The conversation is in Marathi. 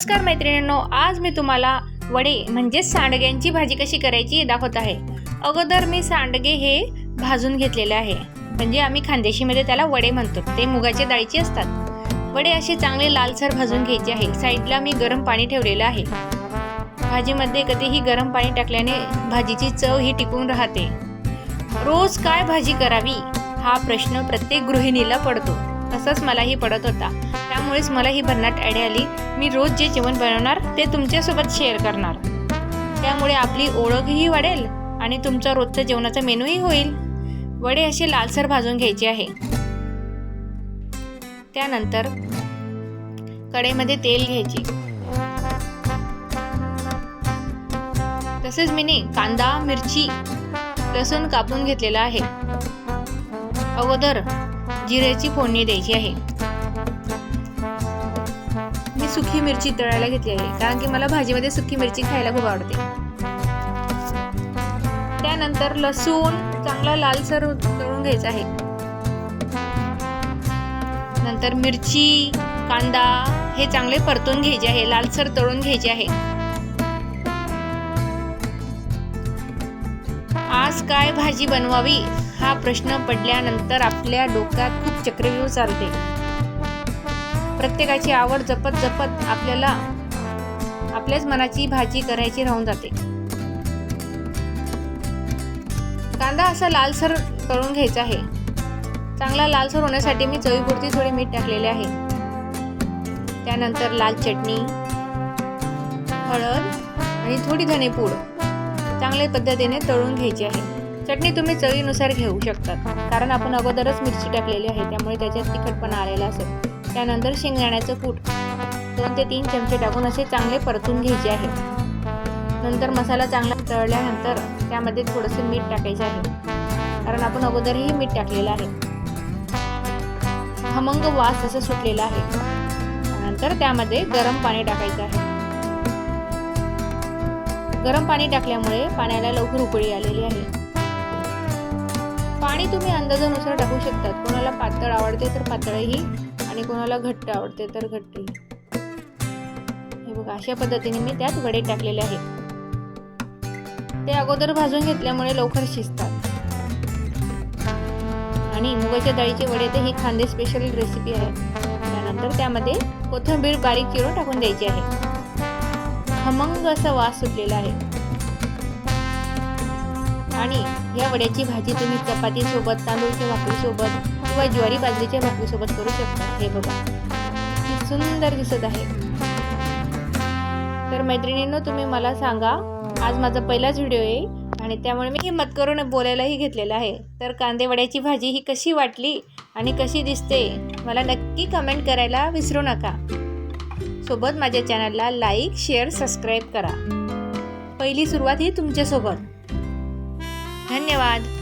नमस्कार मैत्रिणींनो आज मी तुम्हाला वडे म्हणजेच सांडग्यांची भाजी कशी करायची दाखवत आहे. अगोदर मी सांडगे हे भाजून घेतलेले आहे. म्हणजे आम्ही खानदेशीमध्ये त्याला वडे म्हणतो. ते मुगाच्या डाळीचे असतात. वडे असे चांगले लालसर भाजून घ्यायचे आहे. साईडला मी गरम पाणी ठेवलेलं आहे. भाजीमध्ये कधीही गरम पाणी टाकल्याने भाजीची चव ही टिकून राहते. रोज काय भाजी करावी? हा प्रश्न प्रत्येक गृहिणीला पडतो. तसंच मलाही पडत होता. त्यामुळेच मला ही भन्नाट आयडिया आली. मी रोज जे जेवण बनवणार ते तुमच्यासोबत शेअर करणार. त्यामुळे आपली ओळखही वाढेल आणि तुमचा रोजचा जेवणाचा मेनूही होईल. वडे असे लालसर भाजून घ्यायचे आहे. त्यानंतर कढईमध्ये तेल घ्यायचे. तसेच मी कांदा मिरची लसूण कापून घेतलेला आहे. अगोदर जिऱ्याची फोडणी द्यायची आहे. सुखी मिरची तळायला घेतली आहे कारण की मला भाजीमध्ये सुखी मिरची खायला खूप आवडते. त्यानंतर लसूण चांगला लालसर तळून घ्यायचा आहे. नंतर मिरची कांदा हे चांगले परतून घ्यायचे आहे लालसर तळून घ्यायचे आहे. आज काय भाजी बनवावी हा प्रश्न पडल्यानंतर आपल्या डोक्यात खूप चक्रव्यूह चालते. प्रत्येकाची आवड जपत जपत आपल्याला आपल्याच मनाची भाजी करायची राहून जाते. कांदा असा लालसर तळून घ्यायचा आहे. चांगला लालसर होण्यासाठी मी चवीपुरती थोडे मीठ टाकलेले आहे. त्यानंतर लाल चटणी हळद आणि थोडी धनेपूड चांगल्या पद्धतीने तळून घ्यायची आहे. चटणी तुम्ही चवीनुसार घेऊ शकतात कारण आपण अगोदरच मिरची टाकलेली आहे त्यामुळे त्याच्यात तिखटपणा आलेला असेल. त्यानंतर शेंगदाण्याचं कूट दोन ते तीन चमचे टाकून असे चांगले परतून घ्यायचे आहे. नंतर मसाला चांगला तळल्यानंतर त्यामध्ये थोडंसं मीठ टाकायचं आहे. कारण आपण अगोदरही मीठ टाकलेलं आहे. खमंग वास असं सुटलेला आहे. नंतर त्यामध्ये गरम पाणी टाकायचं आहे. गरम पाणी टाकल्यामुळे पाण्याला लवकर उकळी आलेली आहे. पाणी तुम्ही अंदाजानुसार टाकू शकतात. कोणाला पातळ आवडते तर पातळही आणि कोणाला घट्ट आवडते तर घट्टही हे. बघा अशा पद्धतीने मी त्यात वडे टाकलेले आहेत. ते अगोदर भाजून घेतल्यामुळे लवकर शिजतात. आणि मुगाच्या डाळीचे वडे तर ही खांदे स्पेशल रेसिपी आहे त्यानंतर त्यामध्ये कोथिंबीर बारीक चिरून टाकून द्यायची आहे. खमंग असा वास सुटलेला आहे. आणि या वड्याची भाजी तुम्ही चपाती सोबत तांदूळच्या भाकरी सोबत किंवा ज्वारी बाजरीच्या भाकरीसोबत करू शकता. हे बघा. किती सुंदर दिसत आहे. तर मैत्रिणींनो तुम्ही मला सांगा आज माझा पहिलाच व्हिडिओ आहे आणि त्यामुळे मी हिंमत करून बोलायलाही घेतलेलं आहे. तर कांदेवड्याची भाजी ही कशी वाटली आणि कशी दिसते मला नक्की कमेंट करायला विसरू नका. सोबत माझ्या चॅनलला लाईक शेअर सबस्क्राईब करा. पहिली सुरुवात ही तुमच्यासोबत. धन्यवाद.